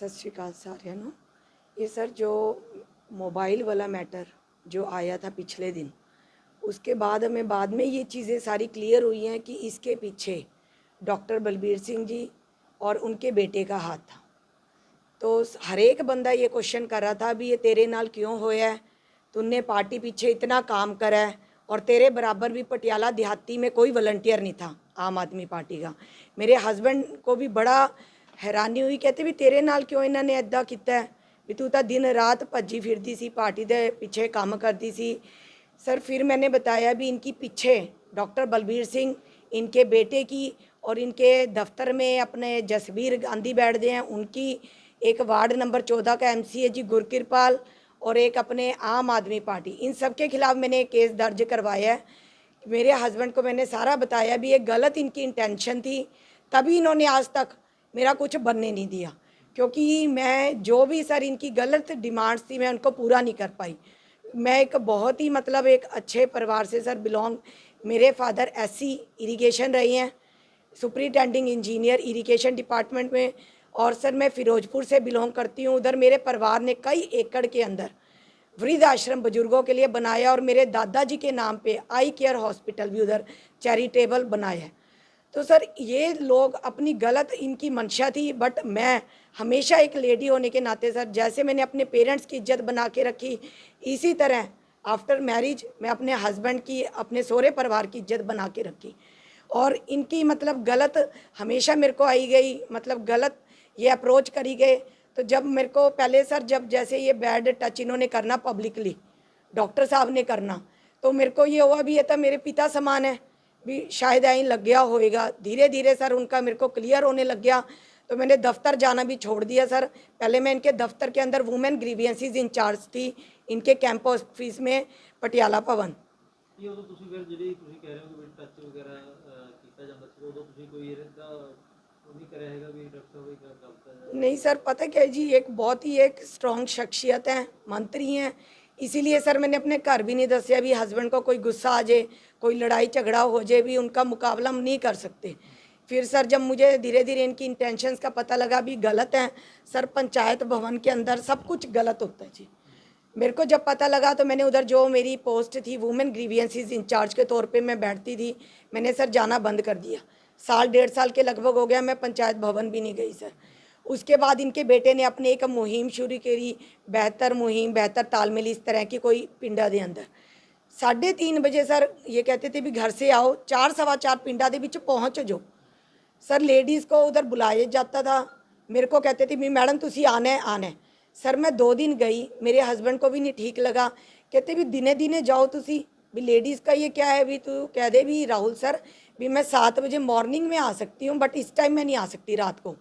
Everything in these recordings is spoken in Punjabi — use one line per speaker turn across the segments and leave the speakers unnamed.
ਸਤਿ ਸ਼੍ਰੀ ਅਕਾਲ ਸਾਰਿਆਂ ਨੂੰ ये सर जो मोबाइल वाला मैटर जो आया था पिछले दिन उसके बाद हमें बाद में ये चीज़ें सारी क्लियर हुई हैं कि इसके पीछे डॉक्टर बलबीर सिंह जी और उनके बेटे का हाथ था तो हर एक बंदा ये क्वेश्चन कर रहा था भी ये तेरे नाल क्यों होया है तूने पार्टी पीछे इतना काम करा है और तेरे बराबर भी पटियाला देहाती में कोई वॉलंटियर नहीं था आम आदमी पार्टी का मेरे हस्बैंड को भी बड़ा हैरानी हुई कहते भी तेरे नाल क्यों इन्होंने ऐदा किया है ਵੀ ਤੂੰ ਤਾਂ ਦਿਨ ਰਾਤ ਭੱਜੀ ਫਿਰਦੀ ਸੀ ਪਾਰਟੀ ਦੇ ਪਿੱਛੇ ਕੰਮ ਕਰਦੀ ਸੀ सर फिर मैंने बताया भी इनकी पीछे डॉक्टर बलबीर सिंह इनके बेटे की और इनके दफ्तर में अपने जसबीर गांधी बैठते हैं उनकी एक वार्ड नंबर चौदह का एमसी है जी गुरकिरपाल और एक अपने आम आदमी पार्टी इन सब के खिलाफ मैंने केस दर्ज करवाया है मेरे हस्बैंड को मैंने सारा बताया भी ये गलत इनकी इंटेंशन थी तभी इन्होंने आज तक मेरा कुछ बनने नहीं दिया। क्योंकि मैं जो भी सर इनकी गलत डिमांड्स थी, मैं उनको पूरा नहीं कर पाई। मैं एक बहुत ही मतलब एक अच्छे परिवार से सर बिलोंग, मेरे फादर एससी इरिगेशन रही हैं, सुपरिटेंडिंग इंजीनियर इरिगेशन डिपार्टमेंट में, और सर मैं फिरोजपुर से बिलोंग करती हूँ। उधर मेरे परिवार ने कई एकड़ के अंदर वृद्ध आश्रम बुज़ुर्गों के लिए बनाया और मेरे दादाजी के नाम पे आई केयर हॉस्पिटल भी उधर चैरिटेबल बनाया है। तो सर, ये लोग अपनी गलत इनकी मंशा थी बट मैं हमेशा एक लेडी होने के नाते सर, जैसे मैंने अपने पेरेंट्स की इज़्ज़त बना के रखी, इसी तरह आफ्टर मैरिज मैं अपने हस्बैंड की, अपने सोहरे परिवार की इज़्ज़त बना के रखी। और इनकी मतलब गलत हमेशा मेरे को आई गई मतलब गलत ये अप्रोच करी गए। तो जब मेरे को पहले सर, जब जैसे ये बैड टच इन्होंने करना पब्लिकली डॉक्टर साहब ने करना तो मेरे को ये हुआ भी, ये तो मेरे पिता समान है। भी शायद ऐ लग गया होएगा। धीरे धीरे सर उनका मेरे को क्लियर होने लग गया। तो मैंने दफ्तर जाना भी छोड़ दिया सर। पहले मैं इनके दफ्तर के अंदर वुमेन ग्रीवियंसिस इंचार्ज थी इनके कैंप ऑफ़िस में पटियाला भवन नहीं सर पता क्या जी एक बहुत ही एक स्ट्रॉन्ग शख्सियत है मंत्री हैं। इसीलिए सर मैंने अपने घर भी नहीं दसिया भी हस्बैंड को कोई गुस्सा आ जाए, कोई लड़ाई झगड़ा हो जाए भी उनका मुकाबला हम नहीं कर सकते। फिर सर जब मुझे धीरे धीरे इनकी इंटेंशंस का पता लगा भी गलत है, सर पंचायत भवन के अंदर सब कुछ गलत होता है जी। मेरे को जब पता लगा तो मैंने उधर जो मेरी पोस्ट थी वुमेन ग्रीवियंसिस इंचार्ज के तौर पे मैं बैठती थी, मैंने सर जाना बंद कर दिया। साल, डेढ़ साल के लगभग हो गया, मैं पंचायत भवन भी नहीं गई, सर। उसके बाद इनके बेटे ने अपने एक मुहिम शुरू करी, बेहतर मुहिम, बेहतर तालमेल, इस तरह की कोई पिंडा के अंदर। साढ़े तीन बजे सर ये कहते थे भी घर से आओ, चार, सवा चार पिंडा के बीच पहुँच जाओ। सर लेडीज़ को उधर बुलाया जाता था। मेरे को कहते थे भी, मैडम तुम आना है आना है। सर, मैं दो दिन गई, मेरे हस्बैंड को भी नहीं ठीक लगा। कहते भी, दिने दिने जाओ तुम भी लेडीज़ का ये क्या है, भी तू कह दे भी, राहुल सर, भी मैं सात बजे मॉर्निंग में आ सकती हूँ बट इस टाइम मैं नहीं आ सकती रात को।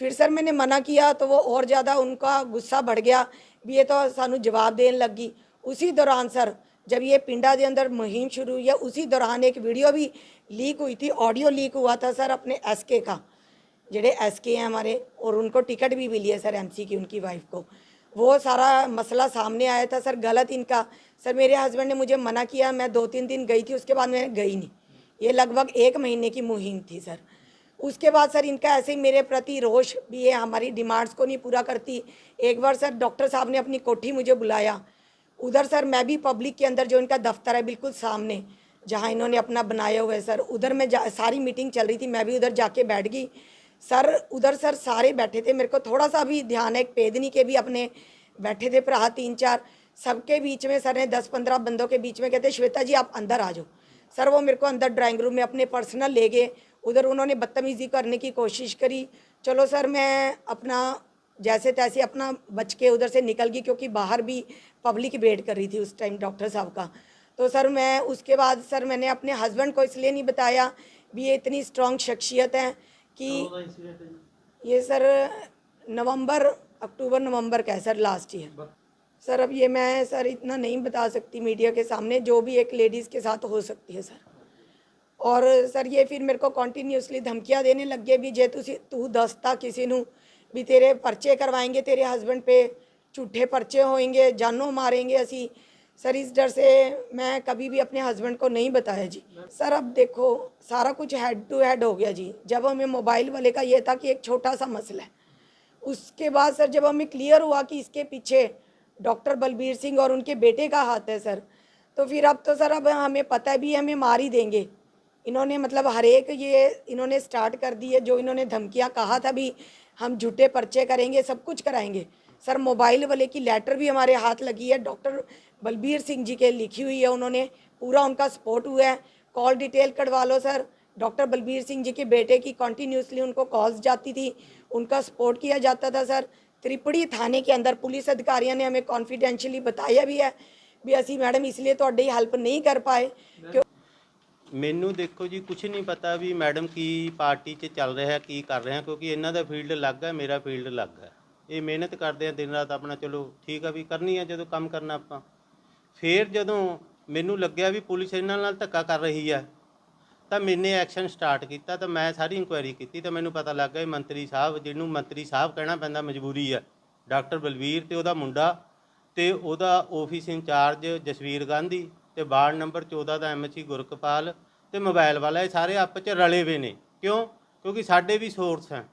फिर सर मैंने मना किया तो वो और ज़्यादा उनका गुस्सा बढ़ गया। भी ये तो सानू जवाब देने लगी। उसी दौरान सर, जब ये पिंडा के अंदर मुहिम शुरू हुई है उसी दौरान एक वीडियो भी लीक हुई थी, ऑडियो लीक हुआ था सर अपने एसके का। जेडे एसके हैं हमारे, और उनको टिकट भी मिली है सर एमसी की, उनकी वाइफ को। वो सारा मसला सामने आया था सर, गलत इनका। सर मेरे हस्बैंड ने मुझे मना किया, मैं दो तीन दिन गई थी, उसके बाद मैं गई नहीं। ये लगभग एक महीने की मुहिम थी सर। उसके बाद सर इनका ऐसे ही मेरे प्रति रोष भी है, हमारी डिमांड्स को नहीं पूरा करती। एक बार सर डॉक्टर साहब ने अपनी कोठी मुझे बुलाया। उधर सर मैं भी पब्लिक के अंदर जो इनका दफ्तर है बिल्कुल सामने, जहाँ इन्होंने अपना बनाया हुआ है सर। उधर मैं जा, सारी मीटिंग चल रही थी, मैं भी उधर जाके बैठ गई। सर, उधर सर सारे बैठे थे, मेरे को थोड़ा सा भी ध्यान है पेदनी के भी अपने बैठे थे भरा तीन चार। सबके बीच में सर ने दस पंद्रह बंदों के बीच में कहते, श्वेता जी, आप अंदर आ जाओ। सर वो मेरे को अंदर ड्राइंग रूम में अपने पर्सनल ले गए। उधर उन्होंने बदतमीज़ी करने की कोशिश करी। चलो सर मैं अपना जैसे तैसे अपना बच के उधर से निकल गई क्योंकि बाहर भी पब्लिक वेट कर रही थी उस टाइम डॉक्टर साहब का। तो सर मैं उसके बाद सर मैंने अपने हस्बैंड को इसलिए नहीं बताया भी ये इतनी स्ट्रॉन्ग शख्सियत है कि ये सर नवंबर अक्टूबर नवंबर का है सर लास्ट ईयर सर अब ये मैं सर इतना नहीं बता सकती मीडिया के सामने जो भी एक लेडीज़ के साथ हो सकती है सर। और सर ये फिर मेरे को कॉन्टीन्यूसली धमकियाँ देने लग गए भी जे तुसी, तू दसता किसी ਨੂੰ भी तेरे पर्चे करवाएँगे, तेरे हस्बैंड पे झूठे पर्चे होंगे जानों मारेंगे असी। सर, इस डर से मैं कभी भी अपने हस्बैंड को नहीं बताया जी। सर, अब देखो, सारा कुछ हेड टू हेड हो गया जी। जब हमें मोबाइल वाले का ये था कि एक छोटा सा मसला है। उसके बाद सर, जब हमें क्लियर हुआ कि इसके पीछे डॉक्टर बलबीर सिंह और उनके बेटे का हाथ है, सर तो फिर अब तो सर, अब हमें पता भी हमें मार ही देंगे। इन्होंने मतलब हर एक ये इन्होंने स्टार्ट कर दी है जो इन्होंने धमकियाँ कहा था भी हम झूठे पर्चे करेंगे सब कुछ कराएँगे। सर मोबाइल वाले की लेटर भी हमारे हाथ लगी है डॉक्टर बलबीर सिंह जी के लिखी हुई है उन्होंने पूरा उनका सपोर्ट हुआ है। कॉल डिटेल कटवा लो सर। डॉक्टर बलबीर सिंह जी के बेटे की कॉन्टीन्यूसली उनको कॉल्स जाती थी उनका सपोर्ट किया जाता था सर। त्रिपुड़ी थाने के अंदर पुलिस अधिकारियों ने हमें कॉन्फिडेंशली बताया भी है भी असी मैडम इसलिए तो थोड़ी हेल्प नहीं कर पाए क्यों
ਮੈਨੂੰ ਦੇਖੋ ਜੀ ਕੁਝ ਨਹੀਂ ਪਤਾ ਵੀ ਮੈਡਮ ਕੀ ਪਾਰਟੀ 'ਚ ਚੱਲ ਰਿਹਾ, ਕੀ ਕਰ ਰਿਹਾ, ਕਿਉਂਕਿ ਇਹਨਾਂ ਦਾ ਫੀਲਡ ਅਲੱਗ ਹੈ, ਮੇਰਾ ਫੀਲਡ ਅਲੱਗ ਹੈ। ਇਹ ਮਿਹਨਤ ਕਰਦੇ ਆ, ਦਿਨ ਰਾਤ ਆਪਣਾ ਚਲੋ ਠੀਕ ਆ ਵੀ ਕਰਨੀ ਆ, ਜਦੋਂ ਕੰਮ ਕਰਨਾ ਆਪਾਂ। ਫੇਰ ਜਦੋਂ ਮੈਨੂੰ ਲੱਗਿਆ ਵੀ ਪੁਲਿਸ ਇਹਨਾਂ ਨਾਲ ਧੱਕਾ ਕਰ ਰਹੀ ਹੈ ਤਾਂ ਮੈਨੇ ਐਕਸ਼ਨ ਸਟਾਰਟ ਕੀਤਾ, ਤਾਂ ਮੈਂ ਸਾਰੀ ਇਨਕੁਆਇਰੀ ਕੀਤੀ, ਤਾਂ ਮੈਨੂੰ ਪਤਾ ਲੱਗ ਗਿਆ ਮੰਤਰੀ ਸਾਹਿਬ, ਜਿਹਨੂੰ ਮੰਤਰੀ ਸਾਹਿਬ ਕਹਿਣਾ ਪੈਂਦਾ ਮਜਬੂਰੀ ਹੈ ਡਾਕਟਰ ਬਲਵੀਰ ਤੇ ਉਹਦਾ ਮੁੰਡਾ ਤੇ ਉਹਦਾ ਆਫਿਸ ਇੰਚਾਰਜ ਜਸਵੀਰ ਗਾਂਧੀ। ਤੇ ਵਾਰਡ ਨੰਬਰ 14 ਦਾ ਐਮਸੀ ਗੁਰਕਪਾਲ ਤੇ ਮੋਬਾਈਲ ਵਾਲਾ, ਇਹ ਸਾਰੇ ਆਪਸ ਚ ਰਲੇ ਹੋਏ ਨੇ। ਕਿਉਂ? ਕਿਉਂਕਿ ਸਾਡੇ ਵੀ ਸੋਰਸ ਹੈ।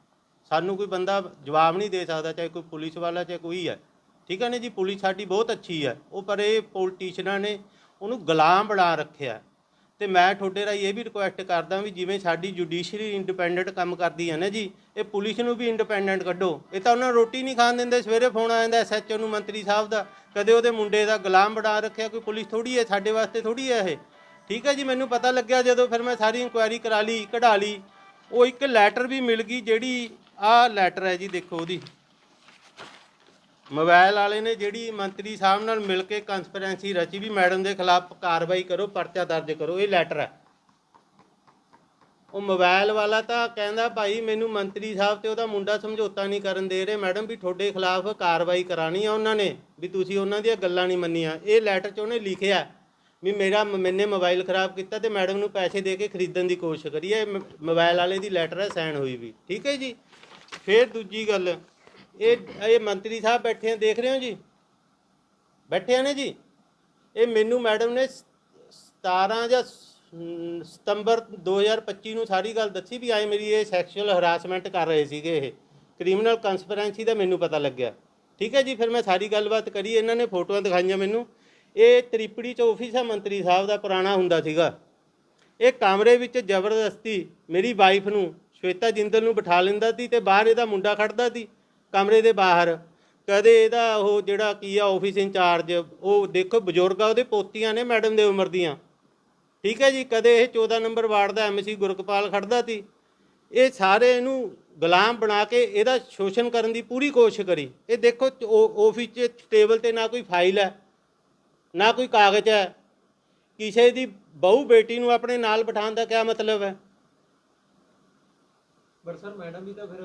ਸਾਨੂੰ ਕੋਈ ਬੰਦਾ ਜਵਾਬ ਨਹੀਂ ਦੇ ਸਕਦਾ, ਚਾਹੇ ਕੋਈ ਪੁਲਿਸ ਵਾਲਾ, ਚਾਹੇ ਕੋਈ ਹੈ। ਠੀਕ ਹੈ ਨੇ ਜੀ? ਪੁਲਿਸ ਸਾਡੀ ਬਹੁਤ ਅੱਛੀ ਹੈ। ਉਹ ਪਰ ਇਹ ਪੋਲੀਟੀਸ਼ੀਅਨਾਂ ਨੇ ਉਹਨੂੰ ਗੁਲਾਮ ਬਣਾ ਰੱਖਿਆ। ਤੇ ਮੈਂ ਤੁਹਾਡੇ ਰਾਹੀਂ ਇਹ ਵੀ ਰਿਕੁਐਸਟ ਕਰਦਾ ਵੀ ਜਿਵੇਂ ਸਾਡੀ ਜੁਡੀਸ਼ਰੀ ਇੰਡੀਪੈਂਡੈਂਟ ਕੰਮ ਕਰਦੀ ਹੈ ਨਾ ਜੀ, ਇਹ ਪੁਲਿਸ ਨੂੰ ਵੀ ਇੰਡੀਪੈਂਡੈਂਟ ਕੱਢੋ। ਇਹ ਤਾਂ ਉਹਨਾਂ ਨੂੰ ਰੋਟੀ ਨਹੀਂ ਖਾਣ ਦਿੰਦੇ, ਸਵੇਰੇ ਫੋਨ ਆ ਜਾਂਦਾ ਐਸਐਚਓ ਨੂੰ, ਮੰਤਰੀ ਸਾਹਿਬ ਦਾ, ਕਦੇ ਉਹਦੇ ਮੁੰਡੇ ਦਾ ਗੁਲਾਮ ਬਣਾ ਰੱਖਿਆ, ਕੋਈ ਪੁਲਿਸ ਥੋੜੀ ਹੈ, ਸਾਡੇ ਵਾਸਤੇ ਥੋੜੀ ਹੈ ਇਹ? ਠੀਕ ਹੈ ਜੀ, ਮੈਨੂੰ ਪਤਾ ਲੱਗਿਆ ਜਦੋਂ ਫਿਰ ਮੈਂ ਸਾਰੀ ਇਨਕੁਆਇਰੀ ਕਰਾ ਲਈ, ਕਢਾ ਲਈ, ਉਹ ਇੱਕ ਲੈਟਰ ਵੀ ਮਿਲ ਗਈ ਜਿਹੜੀ ਆਹ ਲੈਟਰ ਹੈ ਜੀ, ਦੇਖੋ ਉਹਦੀ। ਮੋਬਾਈਲ ਵਾਲੇ ਨੇ ਜਿਹੜੀ ਮੰਤਰੀ ਸਾਹਿਬ ਨਾਲ ਮਿਲ ਕੇ ਕਨਸਪੀਰੈਂਸੀ ਰਚੀ ਵੀ ਮੈਡਮ ਦੇ ਖਿਲਾਫ ਕਾਰਵਾਈ ਕਰੋ, ਪਰਚਾ ਦਰਜ ਕਰੋ, ਇਹ ਲੈਟਰ ਹੈ। ਉਹ ਮੋਬਾਈਲ ਵਾਲਾ ਤਾਂ ਕਹਿੰਦਾ, ਭਾਈ ਮੈਨੂੰ ਮੰਤਰੀ ਸਾਹਿਬ ਤੇ ਉਹਦਾ ਮੁੰਡਾ ਸਮਝੌਤਾ ਨਹੀਂ ਕਰਨ ਦੇ ਰਹੇ। ਮੈਡਮ ਵੀ ਤੁਹਾਡੇ ਖਿਲਾਫ ਕਾਰਵਾਈ ਕਰਾਣੀ ਆ ਉਹਨਾਂ ਨੇ, ਵੀ ਤੁਸੀਂ ਉਹਨਾਂ ਦੀਆਂ ਗੱਲਾਂ ਨਹੀਂ ਮੰਨੀਆਂ। ਇਹ ਲੈਟਰ 'ਚ ਉਹਨੇ ਲਿਖਿਆ ਵੀ ਮੇਰਾ ਮੈਨੇ ਮੋਬਾਈਲ ਖਰਾਬ ਕੀਤਾ ਤੇ ਮੈਡਮ ਨੂੰ ਪੈਸੇ ਦੇ ਕੇ ਖਰੀਦਣ ਦੀ ਕੋਸ਼ਿਸ਼ ਕਰੀ ਹੈ। ਮੋਬਾਈਲ ਵਾਲੇ ਦੀ ਲੈਟਰ ਹੈ, ਸਾਈਨ ਹੋਈ ਵੀ। ਠੀਕ ਹੈ ਜੀ? ਫਿਰ ਦੂਜੀ ਗੱਲ ਇਹ ਇਹ ਮੰਤਰੀ ਸਾਹਿਬ ਬੈਠੇ ਆ, ਦੇਖ ਰਹੇ ਹੋ ਜੀ? ਬੈਠੇ ਆ ਨੇ ਜੀ? ਇਹ ਮੈਨੂੰ ਮੈਡਮ ਨੇ ਸ- 17 ਜਾਂ ਸ- ਅਮ ਸਤੰਬਰ 2025 ਨੂੰ ਸਾਰੀ ਗੱਲ ਦੱਸੀ ਵੀ ਆਏ ਮੇਰੀ ਇਹ ਸੈਕਸ਼ੂਅਲ ਹਰਾਸਮੈਂਟ ਕਰ ਰਹੇ ਸੀਗੇ ਇਹ। ਕ੍ਰਿਮੀਨਲ ਕਨਸਪੀਰੈਂਸੀ ਦਾ ਮੈਨੂੰ ਪਤਾ ਲੱਗਿਆ। ਠੀਕ ਹੈ ਜੀ, ਫਿਰ ਮੈਂ ਸਾਰੀ ਗੱਲਬਾਤ ਕਰੀ, ਇਹਨਾਂ ਨੇ ਫੋਟੋਆਂ ਦਿਖਾਈਆਂ ਮੈਨੂੰ। ਇਹ ਤ੍ਰਿਪੜੀ ਚ ਆਫਿਸ ਹੈ ਮੰਤਰੀ ਸਾਹਿਬ ਦਾ ਪੁਰਾਣਾ ਹੁੰਦਾ ਸੀਗਾ। ਇਹ ਕਮਰੇ ਵਿੱਚ ਜ਼ਬਰਦਸਤੀ ਮੇਰੀ ਵਾਈਫ ਨੂੰ, ਸ਼ਵੇਤਾ ਜਿੰਦਲ ਨੂੰ ਬਿਠਾ ਲੈਂਦਾ ਸੀ ਤੇ ਬਾਹਰ ਇਹਦਾ ਮੁੰਡਾ ਖੜਦਾ ਸੀ। ਕਮਰੇ ਦੇ ਬਾਹਰ। ਕਦੇ ਇਹਦਾ ਉਹ ਜਿਹੜਾ ਕੀ ਆ ਆਫਿਸ ਇੰਚਾਰਜ ਉਹ ਦੇਖੋ ਬਜ਼ੁਰਗ ਆ, ਉਹਦੇ ਪੋਤੀਆਂ ਨੇ ਮੈਡਮ ਦੇ ਉਮਰ ਦੀਆਂ। ਠੀਕ ਹੈ ਜੀ, ਕਦੇ ਇਹ 14 ਨੰਬਰ ਵਾਰਡ ਦਾ ਐਮਸੀ ਗੁਰਕਪਾਲ ਖੜਦਾ ਸੀ। ਇਹ ਸਾਰੇ ਇਹਨੂੰ ਗੁਲਾਮ ਬਣਾ ਕੇ ਇਹਦਾ ਸ਼ੋਸ਼ਣ ਕਰਨ ਦੀ ਪੂਰੀ ਕੋਸ਼ਿਸ਼ ਕਰੀ। ਇਹ ਦੇਖੋ ਆਫਿਸ 'ਚ ਟੇਬਲ ਤੇ ਨਾ ਕੋਈ ਫਾਈਲ ਹੈ, ਨਾ ਕੋਈ ਕਾਗਜ਼ ਹੈ। ਕਿਸੇ ਦੀ ਬਹੂ ਬੇਟੀ ਨੂੰ ਆਪਣੇ ਨਾਲ ਬਿਠਾਉਣ ਦਾ ਕੀ ਮਤਲਬ ਹੈ?
ਬਟ ਸਰ, ਮੈਡਮ ਵੀ ਤਾਂ ਫਿਰ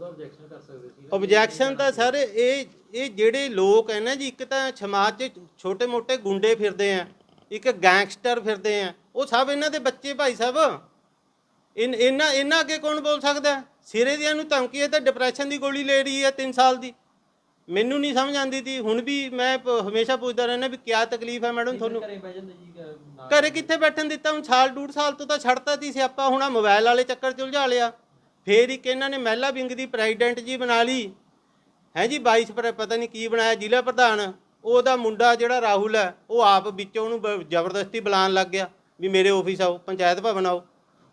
ਉਹਦਾ ਆਬਜੈਕਸ਼ਨ ਕਰ ਸਕਦੇ ਸੀ।
ਆਬਜੈਕਸ਼ਨ ਤਾਂ ਸਰ ਇਹ ਇਹ ਜਿਹੜੇ ਲੋਕ ਹੈ ਨਾ ਜੀ ਇੱਕ ਤਾਂ ਸਮਾਜ 'ਚ ਛੋਟੇ-ਮੋਟੇ ਗੁੰਡੇ ਫਿਰਦੇ ਆ ਇੱਕ ਗੈਂਗਸਟਰ ਫਿਰਦੇ ਆ ਉਹ ਸਭ ਇਹਨਾਂ ਦੇ ਬੱਚੇ ਭਾਈ ਸਾਹਿਬ ਇਨ ਇਹਨਾਂ ਇਹਨਾਂ ਅੱਗੇ ਕੌਣ ਬੋਲ ਸਕਦਾ? ਸਿਰੇ ਦੀਆਂ ਨੂੰ ਧਮਕੀ ਹੈ ਤਾਂ ਡਿਪਰੈਸ਼ਨ ਦੀ ਗੋਲੀ ਲੈ ਰਹੀ ਹੈ 3 ਸਾਲ ਦੀ। ਮੈਨੂੰ ਨਹੀਂ ਸਮਝ ਆਉਂਦੀ ਤੀ ਹੁਣ ਵੀ ਮੈਂ ਹਮੇਸ਼ਾ ਪੁੱਛਦਾ ਰਹਿੰਦਾ ਵੀ ਕੀ ਤਕਲੀਫ ਹੈ ਮੈਡਮ ਤੁਹਾਨੂੰ?
ਘਰੇ
ਕਿੱਥੇ ਬੈਠਣ ਦਿੱਤਾ? ਹੁਣ ਸਾਲ ਡੂਢ ਸਾਲ ਤੋਂ ਤਾਂ ਛੱਡਤਾ ਸੀ ਸਿਆਪਾ। ਹੁਣ ਮੋਬਾਈਲ ਵਾਲੇ ਚੱਕਰ ਚ ਉਲਝਾ ਲਿਆ। ਫੇਰ ਇੱਕ ਇਹਨਾਂ ਨੇ ਮਹਿਲਾ ਵਿੰਗ ਦੀ ਪ੍ਰੈਜ਼ੀਡੈਂਟ ਜੀ ਬਣਾ ਲਈ। ਹੈ ਜੀ 22 ਪਰ ਪਤਾ ਨਹੀਂ ਕੀ ਬਣਾਇਆ, ਜ਼ਿਲ੍ਹਾ ਪ੍ਰਧਾਨ। ਉਹਦਾ ਮੁੰਡਾ ਜਿਹੜਾ ਰਾਹੁਲ ਹੈ, ਉਹ ਆਪ ਵਿੱਚੋਂ ਉਹਨੂੰ ਜ਼ਬਰਦਸਤੀ ਬੁਲਾਉਣ ਲੱਗ ਗਿਆ ਵੀ ਮੇਰੇ ਆਫਿਸ ਆਓ, ਪੰਚਾਇਤ ਭਵਨ ਆਓ।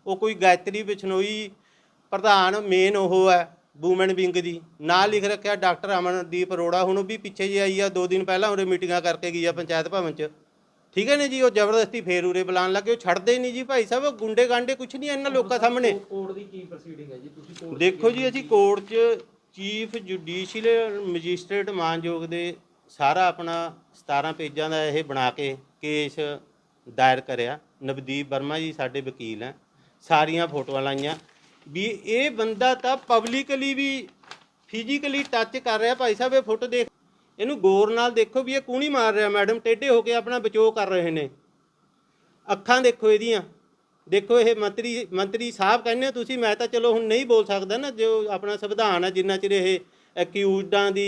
ਉਹ ਕੋਈ ਗਾਇਤਰੀ, ਬਿਸ਼ਨੋਈ ਪ੍ਰਧਾਨ ਮੇਨ ਉਹ ਹੈ ਵੂਮਨ ਵਿੰਗ ਦੀ। ਨਾਂ ਲਿਖ ਰੱਖਿਆ ਡਾਕਟਰ ਅਮਨਦੀਪ ਅਰੋੜਾ। ਹੁਣ ਉਹ ਵੀ ਪਿੱਛੇ ਜੇ ਆਈ ਆ, ਦੋ ਦਿਨ ਪਹਿਲਾਂ ਉਹਦੇ ਮੀਟਿੰਗਾਂ ਕਰਕੇ ਗਈ ਆ ਪੰਚਾਇਤ ਭਵਨ 'ਚ। ਠੀਕ ਹੈ ਨੇ ਜੀ ਉਹ ਜ਼ਬਰਦਸਤੀ ਫੇਰ ਉਰੇ ਬੁਲਾਉਣ ਲੱਗੇ ਉਹ ਛੱਡਦੇ ਨਹੀਂ ਜੀ ਭਾਈ ਸਾਹਿਬ ਉਹ ਗੁੰਡੇ ਗਾਂਡੇ ਕੁਛ ਨਹੀਂ ਇਹਨਾਂ ਲੋਕਾਂ ਸਾਹਮਣੇ।
ਕੋਰਟ ਦੀ ਕੀ ਪ੍ਰੋਸੀਡਿੰਗ ਹੈ ਜੀ? ਤੁਸੀਂ ਕੋਰਟ
ਦੇਖੋ ਜੀ ਅਸੀਂ ਕੋਰਟ 'ਚ ਚੀਫ ਜੁਡੀਸ਼ੀਅਲ ਮੈਜਿਸਟ੍ਰੇਟ ਮਾਨਯੋਗ ਦੇ ਸਾਰਾ ਆਪਣਾ 17 ਪੇਜਾਂ ਦਾ ਇਹ ਬਣਾ ਕੇ ਕੇਸ ਦਾਇਰ ਕਰਿਆ। ਨਵਦੀਪ ਵਰਮਾ ਜੀ ਸਾਡੇ ਵਕੀਲ ਹੈ ਸਾਰੀਆਂ ਫੋਟੋਆਂ ਲਾਈਆਂ। ਵੀ ਇਹ ਬੰਦਾ ਤਾਂ ਪਬਲਿਕਲੀ ਵੀ ਫਿਜ਼ੀਕਲੀ ਟੱਚ ਕਰ ਰਿਹਾ ਭਾਈ ਸਾਹਿਬ ਇਹ ਫੋਟੋ ਦੇਖ ਇਹਨੂੰ ਗੌਰ ਨਾਲ ਦੇਖੋ ਵੀ ਇਹ ਕੂਣੀ ਮਾਰ ਰਿਹਾ ਮੈਡਮ ਟੇਢੇ ਹੋ ਕੇ ਆਪਣਾ ਬਚਾਓ ਕਰ ਰਹੇ ਨੇ। ਅੱਖਾਂ ਦੇਖੋ ਇਹਦੀਆਂ। ਦੇਖੋ ਇਹ ਮੰਤਰੀ ਮੰਤਰੀ ਸਾਹਿਬ ਕਹਿੰਦੇ ਤੁਸੀਂ ਮੈਂ ਤਾਂ ਚਲੋ ਹੁਣ ਨਹੀਂ ਬੋਲ ਸਕਦਾ ਨਾ ਜੋ ਆਪਣਾ ਸੰਵਿਧਾਨ ਹੈ ਜਿੰਨਾ ਚਿਰ ਇਹ ਅਕਿਊਜ਼ਡਾਂ ਦੀ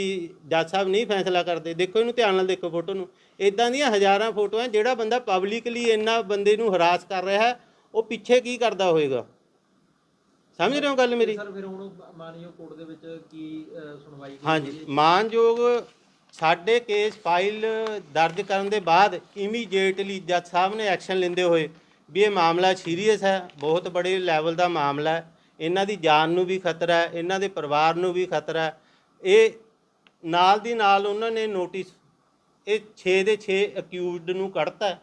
ਜੱਜ ਸਾਹਿਬ ਨਹੀਂ ਫੈਸਲਾ ਕਰਦੇ। ਦੇਖੋ ਇਹਨੂੰ ਧਿਆਨ ਨਾਲ ਦੇਖੋ ਫੋਟੋ ਨੂੰ। ਇਦਾਂ ਦੀਆਂ ਹਜ਼ਾਰਾਂ ਫੋਟੋਆਂ ਜਿਹੜਾ ਬੰਦਾ ਪਬਲਿਕਲੀ ਇੰਨਾ ਬੰਦੇ ਨੂੰ ਹਰਾਸ ਕਰ ਰਿਹਾ ਹੈ ਉਹ ਪਿੱਛੇ ਕੀ ਕਰਦਾ ਹੋਵੇਗਾ ਸਮਝ ਰਹੇ ਹੋ ਗੱਲ ਮੇਰੀ?
ਸਰ ਫਿਰ ਹੁਣ ਮਾਨਯੋਗ ਕੋਰਟ ਦੇ ਵਿੱਚ ਕੀ ਸੁਣਵਾਈ
ਹਾਂਜੀ? ਮਾਨਯੋਗ ਸਾਡੇ ਕੇਸ ਫਾਈਲ ਦਰਜ ਕਰਨ ਦੇ ਬਾਅਦ ਇਮੀਡੀਏਟਲੀ ਜੱਜ ਸਾਹਿਬ ਨੇ ਐਕਸ਼ਨ ਲੈਂਦੇ ਹੋਏ ਵੀ ਇਹ ਮਾਮਲਾ ਸੀਰੀਅਸ ਹੈ, ਬਹੁਤ ਬੜੇ ਲੈਵਲ ਦਾ ਮਾਮਲਾ ਹੈ, ਇਹਨਾਂ ਦੀ ਜਾਨ ਨੂੰ ਵੀ ਖਤਰਾ ਹੈ, ਇਹਨਾਂ ਦੇ ਪਰਿਵਾਰ ਨੂੰ ਵੀ ਖਤਰਾ ਹੈ। ਇਹ ਨਾਲ ਦੀ ਨਾਲ ਉਹਨਾਂ ਨੇ ਨੋਟਿਸ ਇਹ 6 ਦੇ 6 ਅਕਿਊਜ਼ਡ ਨੂੰ ਕੱਢਤਾ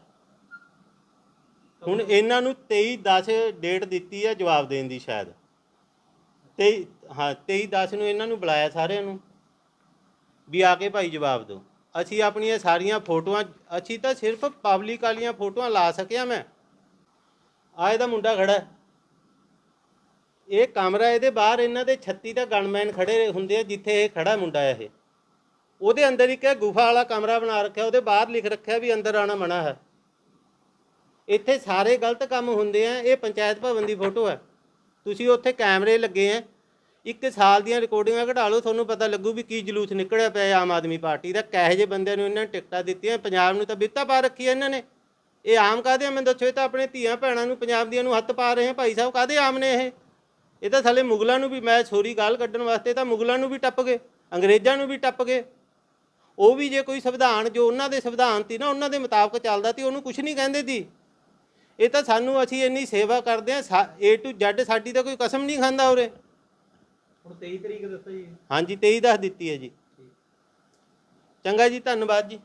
ਹੁਣ ਇਹਨਾਂ ਨੂੰ 23 10 ਡੇਟ ਦਿੱਤੀ ਹੈ ਜਵਾਬ ਦੇਣ ਦੀ ਸ਼ਾਇਦ। 23 ਹਾਂ 23 10 ਨੂੰ ਇਹਨਾਂ ਨੂੰ ਬੁਲਾਇਆ ਸਾਰਿਆਂ ਨੂੰ। ਵੀ ਆ ਕੇ ਭਾਈ ਜਵਾਬ ਦਿਓ। ਅਸੀਂ ਆਪਣੀਆਂ ਸਾਰੀਆਂ ਫੋਟੋਆਂ, ਅਸੀਂ ਤਾਂ ਸਿਰਫ ਪਬਲਿਕ ਵਾਲੀਆਂ ਫੋਟੋਆਂ ਲਾ ਸਕਿਆ ਮੈਂ। ਆ ਇਹਦਾ ਮੁੰਡਾ ਖੜਾ ਇਹ ਕਮਰਾ ਇਹਦੇ ਬਾਹਰ, ਇਹਨਾਂ ਦੇ 36 ਦਾ ਗਨਮੈਨ ਖੜੇ ਹੁੰਦੇ ਆ, ਜਿੱਥੇ ਇਹ ਖੜਾ ਮੁੰਡਾ ਹੈ ਇਹ। ਉਹਦੇ ਅੰਦਰ ਇੱਕ ਗੁਫਾ ਵਾਲਾ ਕਮਰਾ ਬਣਾ ਰੱਖਿਆ, ਉਹਦੇ ਬਾਹਰ ਲਿਖ ਰੱਖਿਆ ਵੀ ਅੰਦਰ ਆਣਾ ਮਨਾ ਹੈ। ਇੱਥੇ ਸਾਰੇ ਗਲਤ ਕੰਮ ਹੁੰਦੇ ਆ, ਇਹ ਪੰਚਾਇਤ ਭਵਨ ਦੀ ਫੋਟੋ ਹੈ। ਤੁਸੀਂ ਉੱਥੇ ਕੈਮਰੇ ਲੱਗੇ ਆ ਇੱਕ ਸਾਲ ਦੀਆਂ ਰਿਕਾਰਡਿੰਗਾਂ ਘਟਾ ਲਓ, ਤੁਹਾਨੂੰ ਪਤਾ ਲੱਗੂ ਵੀ ਕੀ ਜਲੂਸ ਨਿਕਲਿਆ ਪਿਆ ਆਮ ਆਦਮੀ ਪਾਰਟੀ ਦਾ। ਕਹੇ ਜੇ ਬੰਦਿਆਂ ਨੂੰ ਇਹਨਾਂ ਨੇ ਟਿਕਟਾਂ ਦਿੱਤੀਆਂ, ਪੰਜਾਬ ਨੂੰ ਤਾਂ ਬਿੱਤਾ ਪਾ ਰੱਖੀ ਹੈ ਇਹਨਾਂ ਨੇ। ਇਹ ਆਮ ਕਾਦੇ ਮੈਂ ਦੱਸੋ, ਇਹ ਤਾਂ ਆਪਣੇ ਧੀਆਂ ਭੈਣਾਂ ਨੂੰ, ਪੰਜਾਬ ਦੀਆਂ ਨੂੰ ਹੱਥ ਪਾ ਰਹੇ ਆ, ਭਾਈ ਸਾਹਿਬ ਕਾਦੇ ਆਮ ਨੇ ਇਹ? ਇਹ ਤਾਂ ਸਾਲੇ ਮੁਗਲਾਂ ਨੂੰ ਵੀ, ਮੈਂ ਸੋਰੀ ਗਾਲ ਕੱਢਣ ਵਾਸਤੇ ਤਾਂ ਮੁਗਲਾਂ ਨੂੰ ਵੀ ਟੱਪ ਗਏ, ਅੰਗਰੇਜ਼ਾਂ ਨੂੰ ਵੀ ਟੱਪ ਗਏ। ਉਹ ਵੀ ਜੇ ਕੋਈ ਸੰਵਿਧਾਨ, ਜੋ ਉਹਨਾਂ ਦੇ ਸੰਵਿਧਾਨ ਸੀ ਨਾ, ਉਹਨਾਂ ਦੇ ਮੁਤਾਬਕ ਚੱਲਦਾ ਤੀ ਉਹਨੂੰ ਕੁਝ ਨਹੀਂ ਕਹਿੰਦੇ ਸੀ। ਇਹ ਤਾਂ ਸਾਨੂੰ ਅਸੀਂ ਇੰਨੀ ਸੇਵਾ ਕਰਦੇ ਆ A to Z ਸਾਡੀ ਤਾਂ ਕੋਈ ਕਸਮ ਨਹੀਂ ਖਾਂਦਾ ਉਰੇ।
ਹੁਣ 23 ਤਰੀਕ ਦੱਸੋ ਜੀ।
ਹਾਂਜੀ 23 ਦੱਸ ਦਿੱਤੀ ਹੈ ਜੀ। ਚੰਗਾ ਜੀ ਧੰਨਵਾਦ ਜੀ।